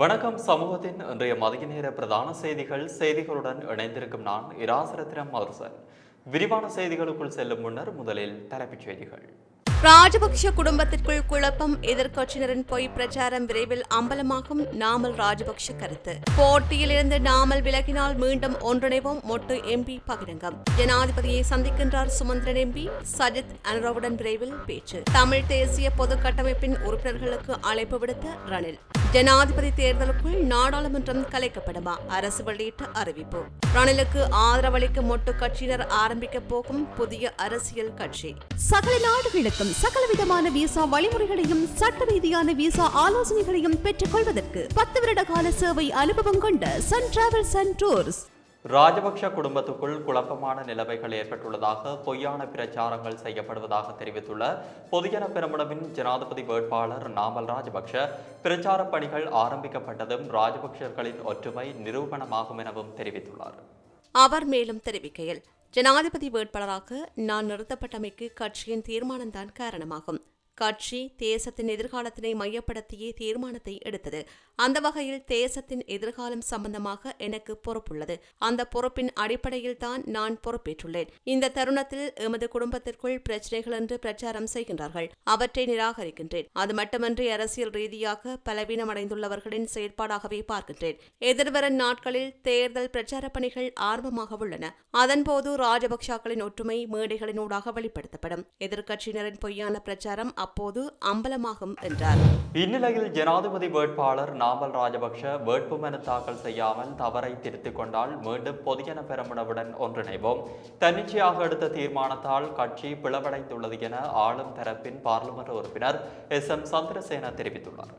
வணக்கம் சமூகத்தின் இன்றைய மதிய நேர பிரதான செய்திகள் செய்திகளுடன் இணைந்திருக்கும் நான் இராசரத்னம் மதுசன் விரிவான செய்திகளுக்குள் செல்லும் முன்னர் முதலில் தலைப்புச் செய்திகள். ராஜபக்ஷ குடும்பத்திற்குள் குழப்பம் எதிர்க்கட்சியினரின் பொய் பிரச்சாரம் விரைவில் அம்பலமாகும் நாமல் ராஜபக்ஷ கருத்து. போட்டியிலிருந்து நாமல் விலகினால் மீண்டும் ஒன்றிணைவோம் மொட்டு எம்பி பகிரங்கம். ஜனாதிபதியை சந்திக்கின்றார் சுமந்திரன் எம்பி சஜித் அனுரவுடன் விரைவில் பேச்சு. தமிழ் தேசிய பொது கட்டமைப்பின் உறுப்பினர்களுக்கு அழைப்பு விடுத்த ரணில். ஜனாதிபதி தேர்தலுக்குள் நாடாளுமன்றம் கலைக்கப்படுமா? அரசு வெளியிட்ட அறிவிப்பு. ரணிலுக்கு ஆதரவளிக்க மொட்டு கட்சியினர் ஆரம்பிக்கப் போகும் புதிய அரசியல் கட்சி. சகல நாடுகளுக்கும் சகல விதமான விசா வழிமுறைகளையும் சட்ட ரீதியான விசா ஆலோசனைகளையும் பெற்றுக் கொள்வதற்கு பத்து வருட கால சேவை அனுபவம் கொண்ட sun travels and tours Rajapaksa குடும்பத்துக்குள் குழப்பமான நிலைமைகள் ஏற்பட்டுள்ளதாக பொய்யான பிரச்சாரங்கள் செய்யப்படுவதாக தெரிவித்துள்ள பொதுஜன பெருமுனவின் ஜனாதிபதி வேட்பாளர் நாமல் ராஜபக்ஷ பிரச்சார பணிகள் ஆரம்பிக்கப்பட்டதும் ராஜபக்ஷர்களின் ஒற்றுமை நிரூபணமாகும் எனவும் தெரிவித்துள்ளார். அவர் மேலும் தெரிவிக்கையில் ஜனாதிபதி வேட்பாளராக நான் நிறுத்தப்பட்டமைக்கு கட்சியின் தீர்மானம்தான் காரணமாகும். கட்சி தேசத்தின் எதிர்காலத்தினை மையப்படுத்தியே தீர்மானத்தை எடுத்தது. அந்த வகையில் தேசத்தின் எதிர்காலம் சம்பந்தமாக எனக்கு பொறுப்புள்ளது. அந்த பொறுப்பின் அடிப்படையில் தான் நான் பொறுப்பேற்றுள்ளேன். இந்த தருணத்தில் எமது குடும்பத்திற்குள் பிரச்சனைகள் என்று பிரச்சாரம் செய்கின்றார்கள். அவற்றை நிராகரிக்கின்றேன். அது மட்டுமன்றி அரசியல் ரீதியாக பலவீனமடைந்துள்ளவர்களின் செயற்பாடாகவே பார்க்கின்றேன். எதிர்வரும் நாட்களில் தேர்தல் பிரச்சார பணிகள் ஆர்வமாக உள்ளன. அதன்போது ராஜபக்சாக்களின் ஒற்றுமை மேடைகளினூடாக வெளிப்படுத்தப்படும். எதிர்க்கட்சியினரின் பொய்யான பிரச்சாரம் அப்போது அம்பலமாகும் என்றார். இந்நிலையில் ஜனாதிபதி வேட்பாளர் நாமல் ராஜபக்ஷ வேட்புமனு தாக்கல் செய்யாமல் தவறை திருத்திக் கொண்டால் மீண்டும் பொதுஜன பெரமுனவுடன் ஒன்றிணைவோம். தன்னிச்சையாக எடுத்த தீர்மானத்தால் கட்சி பிளவடைந்துள்ளது என ஆளும் தரப்பின் பார்லிமன்ற உறுப்பினர் எஸ் எம் சந்திரசேன தெரிவித்துள்ளார்.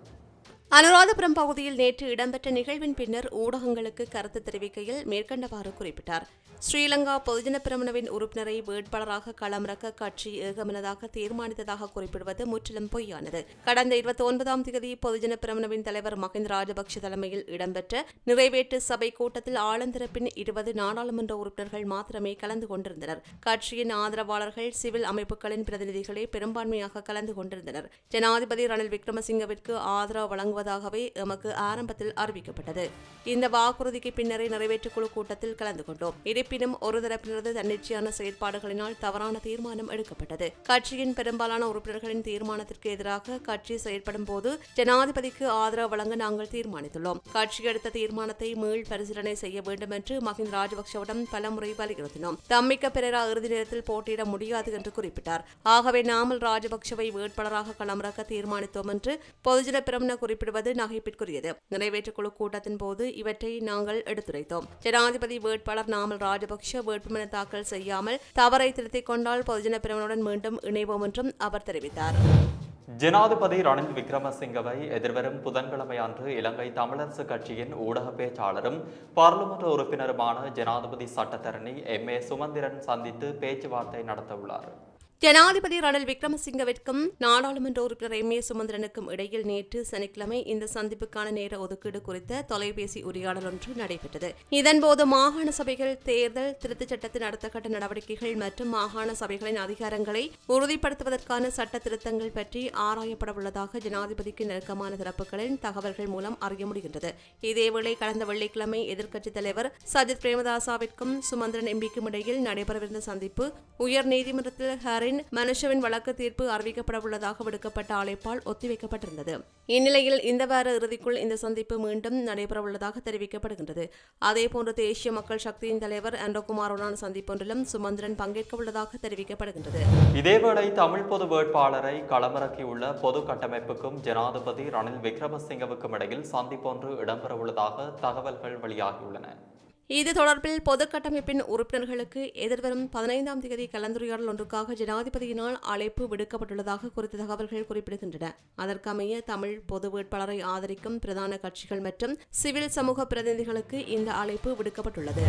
அனுராதபுரம் பகுதியில் நேற்று இடம்பெற்ற நிகழ்வின் பின்னர் ஊடகங்களுக்கு கருத்து தெரிவிக்கையில் மேற்கண்டவாறு குறிப்பிட்டார். ஸ்ரீலங்கா பொதுஜன பிரமணவின் உறுப்பினரை வேட்பாளராக களமிறக்க கட்சி ஏகமனதாக தீர்மானித்ததாக குறிப்பிடுவது முற்றிலும் பொய்யானது. கடந்த இருபத்தி ஒன்பதாம் தேதி பொதுஜன பிரமணவின் தலைவர் மஹிந்த ராஜபக்ஷ தலைமையில் இடம்பெற்ற நிறைவேற்று சபை கூட்டத்தில் ஆளுந்தரப்பின் இருபது நாடாளுமன்ற உறுப்பினர்கள் மாத்திரமே கலந்து கொண்டிருந்தனர். கட்சியின் ஆதரவாளர்கள் சிவில் அமைப்புகளின் பிரதிநிதிகளே பெரும்பான்மையாக கலந்து கொண்டிருந்தனர். ஜனாதிபதி ரணில் விக்ரமசிங்கவிற்கு ஆதரவு வழங்குவதாகவே எமக்கு ஆரம்பத்தில் அறிவிக்கப்பட்டது. இந்த வாக்குறுதிக்கு பின்னரே நிறைவேற்றுக் குழு கூட்டத்தில் கலந்து கொண்டோம். இருப்பினும் ஒரு தரப்பினரது தன்னிச்சையான செயற்பாடுகளினால் தவறான தீர்மானம் எடுக்கப்பட்டது. கட்சியின் பெரும்பாலான உறுப்பினர்களின் தீர்மானத்திற்கு எதிராக கட்சி செயல்படும் போது ஜனாதிபதிக்கு ஆதரவு வழங்க நாங்கள் தீர்மானித்துள்ளோம். கட்சி எடுத்த தீர்மானத்தை மீள் பரிசீலனை செய்ய வேண்டும் என்று மஹிந்த ராஜபக்சவிடம் பலமுறை வலியுறுத்தினோம். தம்மிக்க பெரேரா இறுதி நேரத்தில் போட்டியிட முடியாது என்று குறிப்பிட்டார். ஆகவே நாமல் ராஜபக்சவை வேட்பாளராக களமிறக்க தீர்மானித்தோம் என்று பொதுஜன பிரமுன குறிப்பிடுவது நகைப்பிற்குரியது. நிறைவேற்றுக் குழு கூட்டத்தின் போது இவற்றை நாங்கள் எடுத்துரைத்தோம். ஜனாதிபதி வேட்பாளர் நாமல் ராஜபக்ஷ வேட்புமனு தாக்கல் செய்யாமல் தவறை திருத்திக் கொண்டால் பொதுஜன பிரமுனுடன் மீண்டும் இணைவோம் என்றும் அவர் தெரிவித்தார். ஜனாதிபதி ரணில் விக்ரமசிங்கவை எதிர்வரும் புதன்கிழமை அன்று இலங்கை தமிழரசு கட்சியின் ஊடக பேச்சாளரும் பாராளுமன்ற உறுப்பினருமான ஜனாதிபதி சட்டத்தரணி எம் ஏ சுமந்திரன் சந்தித்து பேச்சுவார்த்தை நடத்தவுள்ளார். ஜனாதிபதி ரணில் விக்ரமசிங்கவிற்கும் நாடாளுமன்ற உறுப்பினர் எம் ஏ சுமந்திரனுக்கும் இடையில் நேற்று சனிக்கிழமை இந்த சந்திப்புக்கான நேர ஒதுக்கீடு குறித்த தொலைபேசி உரையாடல் ஒன்று நடைபெற்றது. இதன்போது மாகாண சபைகள் தேர்தல் திருத்தச் சட்டத்தின் அடுத்த கட்ட நடவடிக்கைகள் மற்றும் மாகாண சபைகளின் அதிகாரங்களை உறுதிப்படுத்துவதற்கான சட்ட திருத்தங்கள் பற்றி ஆராயப்படவுள்ளதாக ஜனாதிபதிக்கு நெருக்கமான தரப்புகளின் தகவல்கள் மூலம் அறிய முடிகின்றது. இதேவேளை கடந்த வெள்ளிக்கிழமை எதிர்க்கட்சித் தலைவர் சஜித் பிரேமதாசாவிற்கும் சுமந்திரன் எம்பிக்கும் இடையில் நடைபெறவிருந்த சந்திப்பு உயர் நீதிமன்றத்தில் ஹரின் மனுஷவின் வழக்கு தீர்ப்பு அறிவிக்கப்பட உள்ளதாக விடுக்கப்பட்ட அழைப்பால் ஒத்திவைக்கப்பட்டிருந்தது. இந்நிலையில் இந்த வார இறுதிக்குள் இந்த சந்திப்பு மீண்டும் நடைபெறவுள்ளதாக தெரிவிக்கப்படுகின்றது. அதேபோன்று தேசிய மக்கள் சக்தியின் தலைவர் அண்டகுமாருடன் சந்திப்பொன்றிலும் சுமந்திரன் பங்கேற்க உள்ளதாக தெரிவிக்கப்படுகின்றது. இதேவேளை தமிழ் பொது வேட்பாளரை களமிறக்கியுள்ள பொது கட்டமைப்புக்கும் ஜனாதிபதி ரணில் விக்ரமசிங்கவுக்கும் இடையில் சந்திப்பொன்று இடம்பெறவுள்ளதாக தகவல்கள் வெளியாகியுள்ளன. இது தொடர்பில் பொது கட்டமைப்பின் உறுப்பினர்களுக்கு எதிர்வரும் பதினைந்தாம் தேதி கலந்துரையாடல் ஒன்றுக்காக ஜனாதிபதியினால் அழைப்பு விடுக்கப்பட்டுள்ளதாக குறித்த தகவல்கள் குறிப்பிடுகின்றன. அதற்கமைய தமிழ் பொது வேட்பாளரை ஆதரிக்கும் பிரதான கட்சிகள் மற்றும் சிவில் சமூக பிரதிநிதிகளுக்கு இந்த அழைப்பு விடுக்கப்பட்டுள்ளது.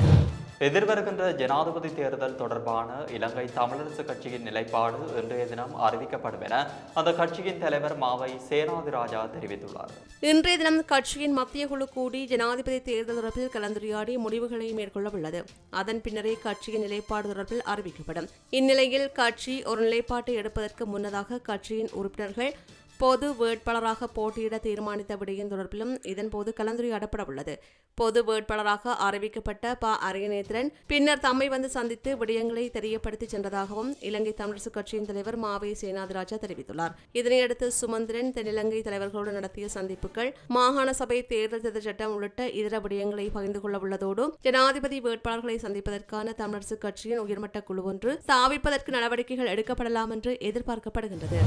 எதிர்வருகின்ற ஜனாதிபதி தேர்தல் தொடர்பான இலங்கை தமிழரசு கட்சியின் நிலைப்பாடு இன்றைய தினம் அறிவிக்கப்படும் என அந்த கட்சியின் தலைவர் மாவை சேனாதிராஜா தெரிவித்துள்ளார். இன்றைய தினம் கட்சியின் மத்திய குழு கூடி ஜனாதிபதி தேர்தல் தொடர்பில் கலந்துரையாடி முடிவுகளை மேற்கொள்ள உள்ளது அதன் பின்னரே கட்சியின் நிலைப்பாடு தொடர்பில் அறிவிக்கப்படும். இந்நிலையில் கட்சி ஒரு நிலைப்பாட்டை எடுப்பதற்கு முன்னதாக கட்சியின் உறுப்பினர்கள் பொது வேட்பாளராக போட்டியிட தீர்மானித்த விடயம் தொடர்பிலும் இதன்போது கலந்துரையாடப்பட உள்ளது பொது வேட்பாளராக அறிவிக்கப்பட்ட ப. அரியநேத்திரன் பின்னர் தம்மை வந்து சந்தித்து விடயங்களை தெரியப்படுத்தி சென்றதாகவும் இலங்கை தமிழரசுக் கட்சியின் தலைவர் மாவே சேனாதிராஜா தெரிவித்துள்ளார். இதனையடுத்து சுமந்திரன் தென்னிலங்கை தலைவர்களோடு நடத்திய சந்திப்புகள் மாகாண சபை தேர்தல் திருத்த சட்டம் உள்ளிட்ட இதர விடயங்களை பகிர்ந்து கொள்ள உள்ளதோடு ஜனாதிபதி வேட்பாளர்களை சந்திப்பதற்கான தமிழரசுக் கட்சியின் உயர்மட்ட குழு ஒன்று தாவிப்பதற்கு நடவடிக்கைகள் எடுக்கப்படலாம் என்று எதிர்பார்க்கப்படுகின்றது.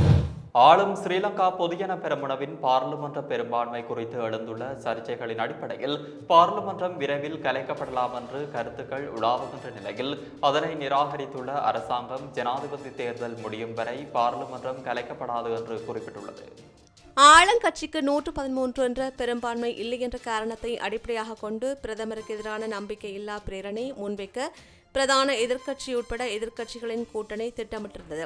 ஆளும் ஸ்ரீலங்கா பொதுஜன பெருமுனவின் பாராளுமன்ற பெரும்பான்மை குறித்து எழுந்துள்ள சர்ச்சைகளின் அடிப்படையில் பாராளுமன்றம் விரைவில் கலைக்கப்படலாம் என்று கருத்துக்கள் உலாவுகின்ற நிலையில் அதனை நிராகரித்துள்ள அரசாங்கம் ஜனாதிபதி தேர்தல் முடியும் வரை பாராளுமன்றம் கலைக்கப்படாது என்று குறிப்பிட்டுள்ளது. ஆளுங்கட்சிக்கு நூற்று பதிமூன்று என்ற பெரும்பான்மை இல்லை என்ற காரணத்தை அடிப்படையாக கொண்டு பிரதமருக்கு எதிரான நம்பிக்கையில்லா பிரேரணை முன்வைக்க பிரதான எதிர்க்கட்சி உட்பட எதிர்க்கட்சிகளின் கூட்டணி திட்டமிட்டிருந்தது.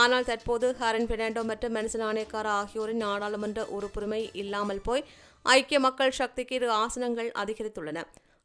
ஆனால் தற்போது ஹரன் பெர்னாண்டோ மற்றும் மென்சன் ஆணையக்கார ஆகியோரின் நாடாளுமன்ற உறுப்புரிமை இல்லாமல் போய் ஐக்கிய மக்கள் சக்திக்கு இரு ஆசனங்கள் அதிகரித்துள்ளன.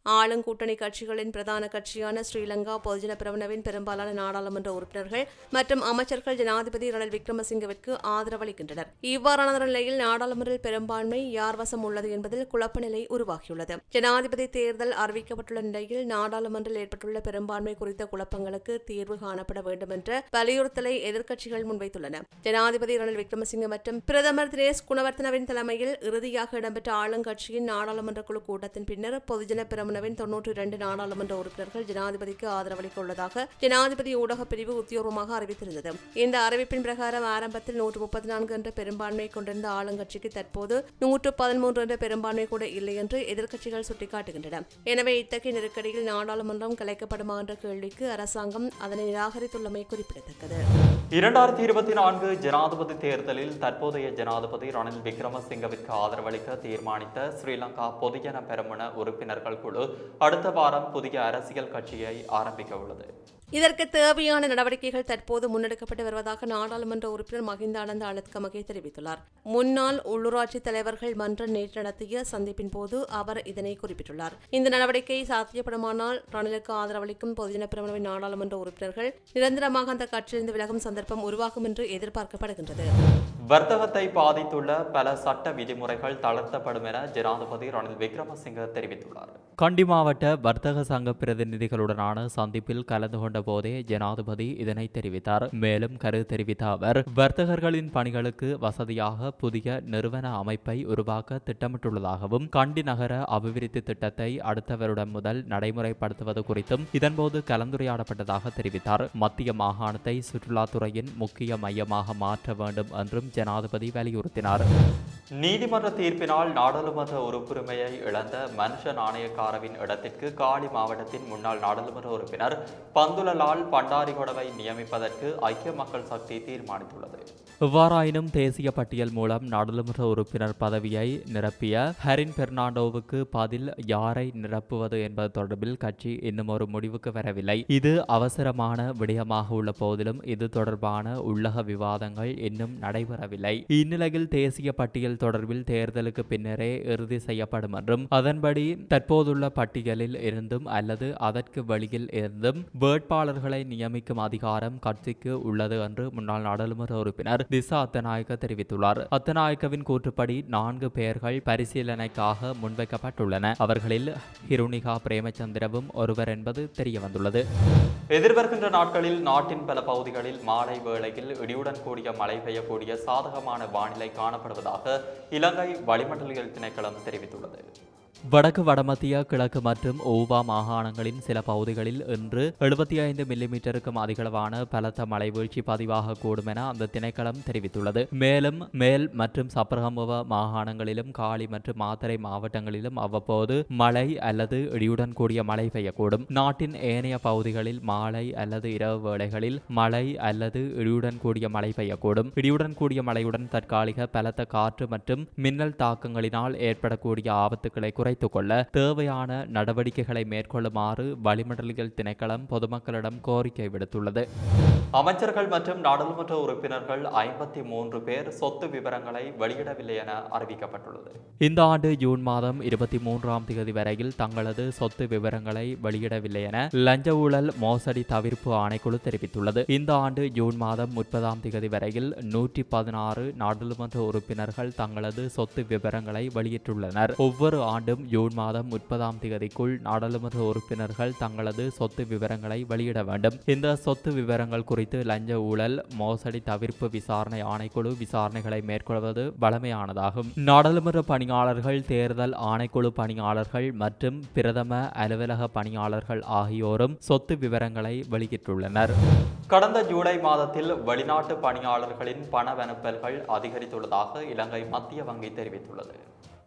ஆளுங்கூட்டணி கட்சிகளின் பிரதான கட்சியான ஸ்ரீலங்கா பொதுஜன பிரவனவின் பெரும்பாலான நாடாளுமன்ற உறுப்பினர்கள் மற்றும் அமைச்சர்கள் ஜனாதிபதி ரணில் விக்ரமசிங்கவிற்கு ஆதரவளிக்கின்றனர். இவ்வாறான நிலையில் நாடாளுமன்ற பெரும்பான்மை யார் வசம் உள்ளது என்பதில் குழப்ப நிலை உருவாகியுள்ளது. ஜனாதிபதி தேர்தல் அறிவிக்கப்பட்டுள்ள நிலையில் நாடாளுமன்றில் ஏற்பட்டுள்ள பெரும்பான்மை குறித்த குழப்பங்களுக்கு தீர்வு காணப்பட வேண்டும் என்ற வலியுறுத்தலை எதிர்க்கட்சிகள் முன்வைத்துள்ளன. ஜனாதிபதி ரணில் விக்ரமசிங்க மற்றும் பிரதமர் தினேஷ் குணவர்த்தனவின் தலைமையில் இறுதியாக இடம்பெற்ற ஆளுங்கட்சியின் நாடாளுமன்ற குழு கூட்டத்தின் பின்னர் பொதுஜன பிரமுனவின் தொன்னூற்றி இரண்டு நாடாளுமன்ற உறுப்பினர்கள் ஜனாதிபதிக்கு ஆதரவளிக்க உள்ளதாக ஜனாதிபதி ஊடகப் பிரிவு உத்தியோகமாக அறிவித்திருந்தது. இந்த அறிவிப்பின் பிரகாரம் ஆரம்பத்தில் நூற்று முப்பத்தி நான்கு என்ற பெரும்பான்மை கொண்டிருந்த ஆளுங்கட்சிக்கு தற்போது நூற்று பதிமூன்று என்ற பெரும்பான்மை கூட இல்லை என்று எதிர்க்கட்சிகள் சுட்டிக்காட்டுகின்றன. எனவே இத்தகைய நெருக்கடியில் நாடாளுமன்றம் கலைக்கப்படுமா என்ற கேள்விக்கு அரசாங்கம் அதனை நிராகரித்துள்ளமை குறிப்பிடத்தக்கது. இரண்டாயிரத்தி இருபத்தி நான்கு ஜனாதிபதி தேர்தலில் தற்போதைய ஜனாதிபதி ரணில் விக்ரமசிங்கவிற்கு ஆதரவளிக்க தீர்மானித்த ஸ்ரீலங்கா பொதுஜன பெரமுன உறுப்பினர்கள் குழு அடுத்த வாரம் புதிய அரசியல் கட்சியை ஆரம்பிக்க உள்ளது. இதற்கு தேவையான நடவடிக்கைகள் தற்போது முன்னெடுக்கப்பட்டு வருவதாக நாடாளுமன்ற உறுப்பினர் மஹிந்த ஆனந்த அழுத்கமகே தெரிவித்துள்ளார். முன்னாள் உள்ளூராட்சி தலைவர்கள் மன்றம் நேற்று நடத்திய சந்திப்பின் போது அவர் இதனை குறிப்பிட்டுள்ளார். இந்த நடவடிக்கை சாத்தியப்படுமானால் ரணிலுக்கு ஆதரவளிக்கும் பொதுஜன பிரமுனவின் நாடாளுமன்ற உறுப்பினர்கள் நிரந்தரமாக அந்த கட்சியிலிருந்து விலகும் சந்தர்ப்பம் உருவாகும் என்று எதிர்பார்க்கப்படுகின்றது. வர்த்தகத்தை பாதித்துள்ள பல சட்ட விதிமுறைகள் தளர்த்தப்படும் என ஜனாதிபதி ரணில் விக்ரமசிங்க தெரிவித்துள்ளார். கண்டி மாவட்ட வர்த்தக சங்க பிரதிநிதிகளுடனான சந்திப்பில் கலந்து கொண்ட போதே ஜனாதிபதி இதனை தெரிவித்தார். மேலும் கருத்து தெரிவித்த அவர் வர்த்தகர்களின் பணிகளுக்கு வசதியாக புதிய நிறுவன அமைப்பை உருவாக்க திட்டமிட்டுள்ளதாகவும் கண்டி நகர அபிவிருத்தி திட்டத்தை அடுத்த வருடம் முதல் நடைமுறைப்படுத்துவது குறித்தும் இதன்போது கலந்துரையாடப்பட்டதாக தெரிவித்தார். மத்திய மாகாணத்தை சுற்றுலாத்துறையின் முக்கிய மையமாக மாற்ற வேண்டும் என்றும் ஜனாதிபதி வலியுறுத்தினார். நீதிமன்ற தீர்ப்பினால் நாடாளுமன்ற உறுப்புரிமையை இழந்த மனுஷ நாணயக்காரவின் இடத்திற்கு காலி மாவட்டத்தின் முன்னாள் நாடாளுமன்ற உறுப்பினர் பந்துல பந்துலலால் பண்டாரிகொடவை நியமிப்பதற்கு ஐக்கிய மக்கள் சக்தி தீர்மானித்துள்ளது. எவ்வாறாயினும் தேசிய பட்டியல் மூலம் நாடாளுமன்ற உறுப்பினர் பதவியை நிரப்பிய ஹரின் பெர்னாண்டோவுக்கு பதில் யாரை நிரப்புவது என்பது தொடர்பில் கட்சி இன்னும் ஒரு முடிவுக்கு வரவில்லை. இது அவசரமான விடயமாக உள்ள போதிலும் இது தொடர்பான உள்ளக விவாதங்கள் இன்னும் நடைபெறவில்லை. இந்நிலையில் தேசிய பட்டியல் தொடர்பில் தேர்தலுக்கு பின்னரே இறுதி செய்யப்படும் என்றும் அதன்படி தற்போதுள்ள பட்டியலில் இருந்தும் அல்லது அதற்கு வெளியில் இருந்தும் வேட்பாளர்களை நியமிக்கும் அதிகாரம் கட்சிக்கு உள்ளது என்று முன்னாள் நாடாளுமன்ற உறுப்பினர் திசா அத்தநாயக்க தெரிவித்துள்ளார். அத்தநாயக்கவின் கூற்றுப்படி நான்கு பெயர்கள் பரிசீலனைக்காக முன்வைக்கப்பட்டுள்ளன. அவர்களில் ஹிருணிகா பிரேமச்சந்திரவும் ஒருவர் என்பது தெரியவந்துள்ளது. எதிர்வருகின்ற நாட்களில் நாட்டின் பல பகுதிகளில் மாலை வேளையில் இடியுடன் கூடிய மழை பெய்யக்கூடிய சாதகமான வானிலை காணப்படுவதாக இலங்கை வளிமண்டலியல் திணைக்களம் தெரிவித்துள்ளது. வடக்கு வடமத்திய கிழக்கு மற்றும் ஓவா மாகாணங்களின் சில பகுதிகளில் இன்று எழுபத்தி ஐந்து மில்லிமீட்டருக்கும் அதிகளவான பலத்த மழை வீழ்ச்சி பதிவாகக்கூடும் என அந்த திணைக்களம் தெரிவித்துள்ளது. மேலும் மேல் மற்றும் சப்ரகமுவ மாகாணங்களிலும் காலி மற்றும் மாத்தறை மாவட்டங்களிலும் அவ்வப்போது மழை அல்லது இடியுடன் கூடிய மழை பெய்யக்கூடும். நாட்டின் ஏனைய பகுதிகளில் மாலை அல்லது இரவு வேளைகளில் மழை அல்லது இடியுடன் கூடிய மழை பெய்யக்கூடும். இடியுடன் கூடிய மழையுடன் தற்காலிக பலத்த காற்று மற்றும் மின்னல் தாக்கங்களினால் ஏற்படக்கூடிய ஆபத்துக்களை குறைத்துக் கொள்ள தேவையான நடவடிக்கைகளை மேற்கொள்ளுமாறு வளிமண்டலியல் திணைக்களம் பொதுமக்களிடம் கோரிக்கை விடுத்துள்ளது. அமைச்சர்கள் மற்றும் நாடாளுமன்ற உறுப்பினர்கள் ஐம்பத்தி மூன்று பேர் சொத்து விவரங்களை வெளியிடவில்லை என அறிவிக்கப்பட்டுள்ளது. இந்த ஆண்டு ஜூன் மாதம் இருபத்தி மூன்றாம் தேதி வரையில் தங்களது சொத்து விவரங்களை வெளியிடவில்லை என லஞ்ச ஊழல் மோசடி தவிர்ப்பு ஆணைக்குழு தெரிவித்துள்ளது. இந்த ஆண்டு ஜூன் மாதம் முப்பதாம் தேதி வரையில் நூற்றி பதினாறு நாடாளுமன்ற உறுப்பினர்கள் தங்களது சொத்து விவரங்களை வெளியிட்டுள்ளனர். ஒவ்வொரு ஆண்டும் ஜூன் மாதம் முப்பதாம் தேதிக்குள் நாடாளுமன்ற உறுப்பினர்கள் தங்களது சொத்து விவரங்களை வெளியிட வேண்டும். இந்த சொத்து விவரங்கள் குறித்து லஞ்ச ஊழல் மோசடி தவிர்ப்பு விசாரணை ஆணைக்குழு விசாரணைகளை மேற்கொள்வது வழமையானதாகும் நாடாளுமன்ற பணியாளர்கள் தேர்தல் ஆணைக்குழு பணியாளர்கள் மற்றும் பிரதம அலுவலக பணியாளர்கள் ஆகியோரும் சொத்து விவரங்களை வெளியிட்டுள்ளனர். கடந்த ஜூலை மாதத்தில் வெளிநாட்டு பணியாளர்களின் பணவனுப்பல்கள் அதிகரித்துள்ளதாக இலங்கை மத்திய வங்கி தெரிவித்துள்ளது.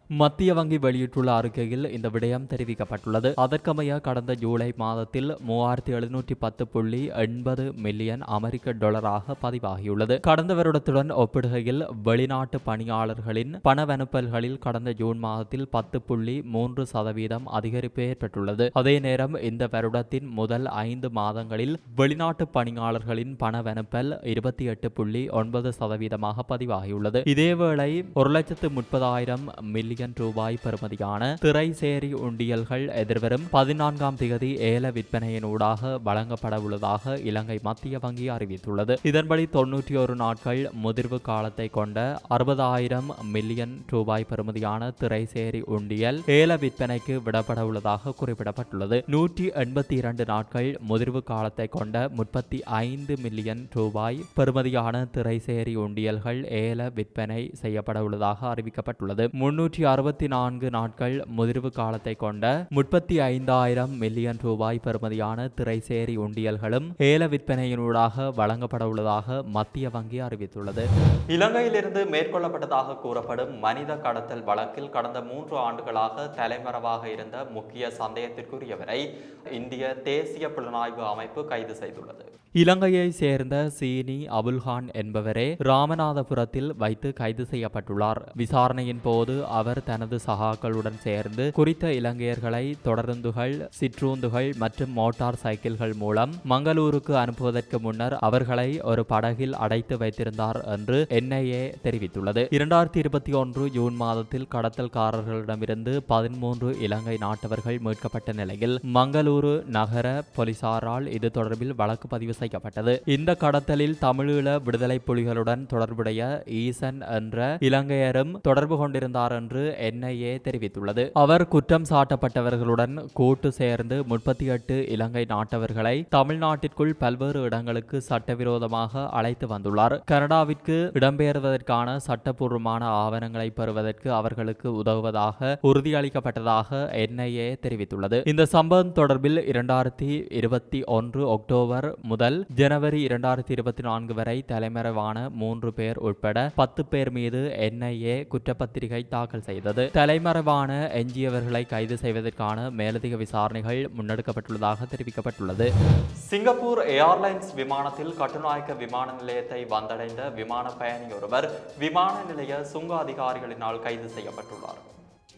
மத்திய வங்கி வெளியிட்டுள்ள அறிக்கையில் இந்த விடயம் தெரிவிக்கப்பட்டுள்ளது. அதற்கமைய கடந்த ஜூலை மாதத்தில் மூவாயிரத்தி எழுநூற்றி பத்து புள்ளி எண்பது மில்லியன் அமெரிக்க டாலராக பதிவாகியுள்ளது. கடந்த வருடத்துடன் ஒப்பிடுகையில் வெளிநாட்டு பணியாளர்களின் பணவனுப்பல்களில் கடந்த ஜூன் மாதத்தில் பத்து புள்ளி மூன்று சதவீதம் அதிகரிப்பு ஏற்பட்டுள்ளது. அதே நேரம் இந்த வருடத்தின் முதல் ஐந்து மாதங்களில் வெளிநாட்டு பணியாளர்களின் பணவனுப்பல் இருபத்தி எட்டு புள்ளி ஒன்பது சதவீதமாக பதிவாகியுள்ளது. இதேவேளை ஒரு லட்சத்து முப்பதாயிரம் மில்லியன் ரூபாய் பெறுமதியான திரைசேரி உண்டியல்கள் எதிர்வரும் பதினான்காம் திகதி ஏல விற்பனையினூடாக வழங்கப்பட உள்ளதாக இலங்கை மத்திய வங்கி அறிவித்துள்ளது. இதன்படி தொன்னூற்றி ஒரு நாட்கள் முதிர்வு காலத்தை கொண்ட அறுபதாயிரம் மில்லியன் ரூபாய் பெறுமதியான திரைசேரி உண்டியல் ஏல விற்பனைக்கு விடப்பட உள்ளதாக குறிப்பிடப்பட்டுள்ளது. நூற்றி எண்பத்தி இரண்டு நாட்கள் முதிர்வு காலத்தை கொண்ட முப்பத்தி ஐந்து மில்லியன் ரூபாய் பெறுமதியான திரைசேரி உண்டியல்கள் ஏல விற்பனை செய்யப்பட உள்ளதாக அறிவிக்கப்பட்டுள்ளது. முன்னூற்றி அறுபத்தி நான்கு நாட்கள் முதிர்வு காலத்தை கொண்ட முப்பத்தி ஐந்தாயிரம் மில்லியன் ரூபாய் பெறுமதியான திரைசேரி உண்டியல்களும் ஏல விற்பனையினூடாக வழங்கப்பட உள்ளதாக மத்திய வங்கி அறிவித்துள்ளது. இலங்கையிலிருந்து மேற்கொள்ளப்பட்டதாக கூறப்படும் மனித கடத்தல் வழக்கில் கடந்த மூன்று ஆண்டுகளாக தலைமறைவாக இருந்த முக்கிய சந்தேகத்திற்குரியவரை இந்திய தேசிய புலனாய்வு அமைப்பு கைது செய்துள்ளது. இலங்கையை சேர்ந்த சீனி அபுல்கான் என்பவரே ராமநாதபுரத்தில் வைத்து கைது செய்யப்பட்டுள்ளார். விசாரணையின் போது அவர் தனது சகாக்களுடன் சேர்ந்து குறித்த இலங்கையர்களை தொடருந்துகள் சிற்றூந்துகள் மற்றும் மோட்டார் சைக்கிள்கள் மூலம் மங்களூருக்கு அனுப்புவதற்கு முன்னர் அவர்களை ஒரு படகில் அடைத்து வைத்திருந்தார் என்று என்ஐஏ தெரிவித்துள்ளது. இரண்டாயிரத்தி இருபத்தி ஒன்று ஜூன் மாதத்தில் கடத்தல்காரர்களிடமிருந்து பதிமூன்று இலங்கை நாட்டவர்கள் மீட்கப்பட்ட நிலையில் மங்களூரு நகர போலீசாரால் இது தொடர்பில் வழக்கு பதிவு செய்யப்பட்டது இந்த கடத்தலில் தமிழீழ விடுதலை புலிகளுடன் தொடர்புடைய ஈசன் என்ற இலங்கையரும் தொடர்பு கொண்டிருந்தார் என்று என்ஐஏ தெரிவித்துள்ளது. அவர் குற்றம் சாட்டப்பட்டவர்களுடன் கூட்டு சேர்ந்து முப்பத்தி எட்டு இலங்கை நாட்டவர்களை தமிழ்நாட்டிற்குள் பல்வேறு இடங்களுக்கு சட்டவிரோதமாக அழைத்து வந்துள்ளார். கனடாவிற்கு இடம்பெயர்வதற்கான சட்டப்பூர்வமான ஆவணங்களை பெறுவதற்கு அவர்களுக்கு உதவுவதாக உறுதியளிக்கப்பட்டதாக என்ஐஏ தெரிவித்துள்ளது. இந்த சம்பவம் தொடர்பில் இரண்டாயிரத்தி இருபத்தி ஒன்று அக்டோபர் முதல் ஜனவரி இரண்டாயிரத்தி இருபத்தி நான்கு வரை தலைமறைவான மூன்று பேர் உட்பட பத்து பேர் மீது என்ஐஏ குற்றப்பத்திரிகை தாக்கல் செய்தது. தலைமறைவான எஞ்சியவர்களை கைது செய்வதற்கான மேலதிக விசாரணைகள் முன்னெடுக்கப்பட்டுள்ளதாக தெரிவிக்கப்பட்டுள்ளது. சிங்கப்பூர் ஏர்லைன்ஸ் விமானத்தில் கட்டுநாயக்க விமான நிலையத்தை வந்தடைந்த விமான பயணி ஒருவர் விமான நிலைய சுங்க அதிகாரிகளினால் கைது செய்யப்பட்டுள்ளார்.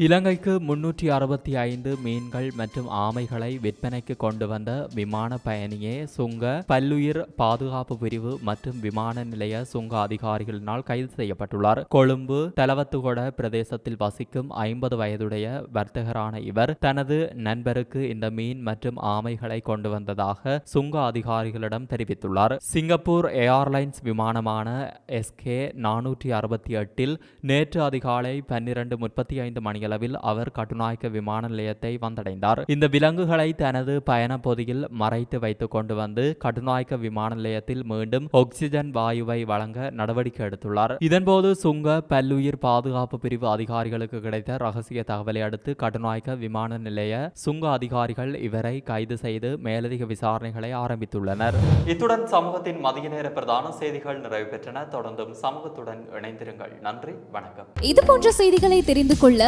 இலங்கைக்கு முன்னூற்றி அறுபத்தி ஐந்து மீன்கள் மற்றும் ஆமைகளை விற்பனைக்கு கொண்டு வந்த விமான பயணியே சுங்க பல்லுயிர் பாதுகாப்பு பிரிவு மற்றும் விமான நிலைய சுங்க அதிகாரிகளினால் கைது செய்யப்பட்டுள்ளார். கொழும்பு தலவத்துகொட பிரதேசத்தில் வசிக்கும் ஐம்பது வயதுடைய வர்த்தகரான இவர் தனது நண்பருக்கு இந்த மீன் மற்றும் ஆமைகளை கொண்டு வந்ததாக சுங்க அதிகாரிகளிடம் தெரிவித்துள்ளார். சிங்கப்பூர் ஏர்லைன்ஸ் விமானமான எஸ்கே நானூற்றி அறுபத்தி எட்டில் நேற்று அதிகாலை பன்னிரண்டு முப்பத்தி ஐந்து மணியளவில் அவர் கட்டுநாயக்க விமான நிலையத்தை வந்தடைந்தார். இந்த விலங்குகளை தனது பயண பொதியில் மறைத்து வைத்துக் கொண்டு வந்து கட்டுநாயக்க விமான நிலையத்தில் மீண்டும் ஆக்சிஜன் வாயுவை வழங்க நடவடிக்கை எடுத்துள்ளார். இதன்போது சுங்க பல்லுயிர் பாதுகாப்பு பிரிவு அதிகாரிகளுக்கு கிடைத்த ரகசிய தகவலை அடுத்து கட்டுநாயக்க விமான நிலைய சுங்க அதிகாரிகள் இவரை கைது செய்து மேலதிக விசாரணைகளை ஆரம்பித்துள்ளனர். இத்துடன் சமூகத்தின் மதிய நேர பிரதான செய்திகள் நிறைவு பெற்றன. தொடர்ந்தும் சமூகத்துடன் இணைந்திருங்கள். நன்றி வணக்கம். இது போன்ற செய்திகளை தெரிந்து கொள்ள